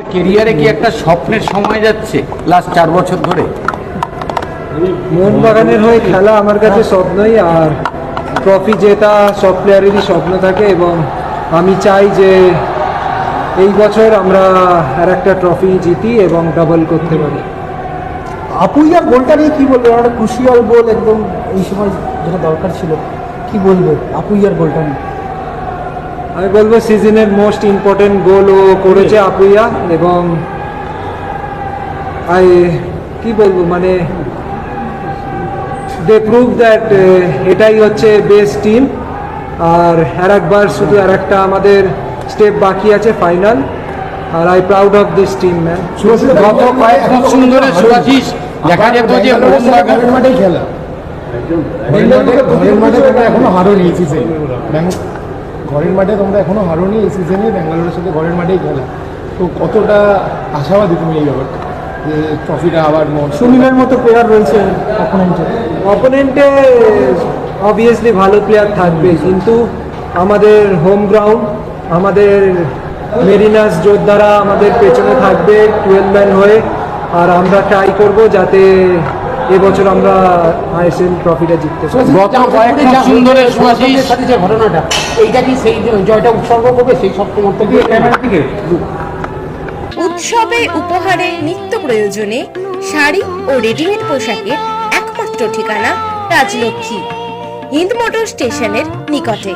কেরিয়ারে কি একটা স্বপ্নের সময় যাচ্ছে লাস্ট চার বছর ধরে? মোহনবাগানের হয়ে খেলা আমার কাছে স্বপ্নই আর ট্রফি জেতা সব প্লেয়ারেরই স্বপ্ন থাকে এবং আমি চাই যে এই বছর আমরা আর একটা ট্রফি জিতি এবং ডাবল করতে পারি। আপুইয়ার গোলটা নিয়ে কি বলবে? একটা ক্রুশিয়াল গোল একদম এই সময় যেটা দরকার ছিল। কি বলবে? আপুইয়ার গোলটা নিয়ে? আমি বলব সিজনের মোস্ট ইম্পর্টেন্ট গোল ও করেছে আপুইয়া এবং আই কি বলব মানে দে প্রুভ দ্যাট এটাই হচ্ছে বেস্ট টিম আর আর একবার শুধু আর একটা আমাদের স্টেপ বাকি আছে final R I proud of this team man গত কয়েক ধরে দেখা যেত যে খেলা। এখনও সিজনে ঘরের মাঠে তোমরা এখনও হারোনি এই সিজনে ব্যাঙ্গালোরের সাথে ঘরের মাঠেই খেলা। তো কতটা আশাবাদী তুমি এই ব্যাপারটা যে ট্রফিটা আবার সুনীলের মতো প্লেয়ার রয়েছে অপোনেন্টে অপোনেন্টে অবভিয়াসলি ভালো প্লেয়ার থাকবে কিন্তু আমাদের হোম গ্রাউন্ড আমাদের মেরিনাস যোদ্ধারা আমাদের পেছনে থাকবে টুয়েলভ ম্যান হয়ে আর আমরা ট্রাই করব যাতে এবছর আমরা আইএসএল ট্রফিটা জিততে সাথে যে ঘটনাটা এইটা কি সেই জয়টা উৎসর্গ করবে? সেই সব সমর্থক উৎসবে উপহারে নিত্য প্রয়োজনে শাড়ি ও রেডিমেড পোশাকের একমাত্র ঠিকানা রাজলক্ষ্মী হিন্দ মোটর স্টেশনের নিকটে।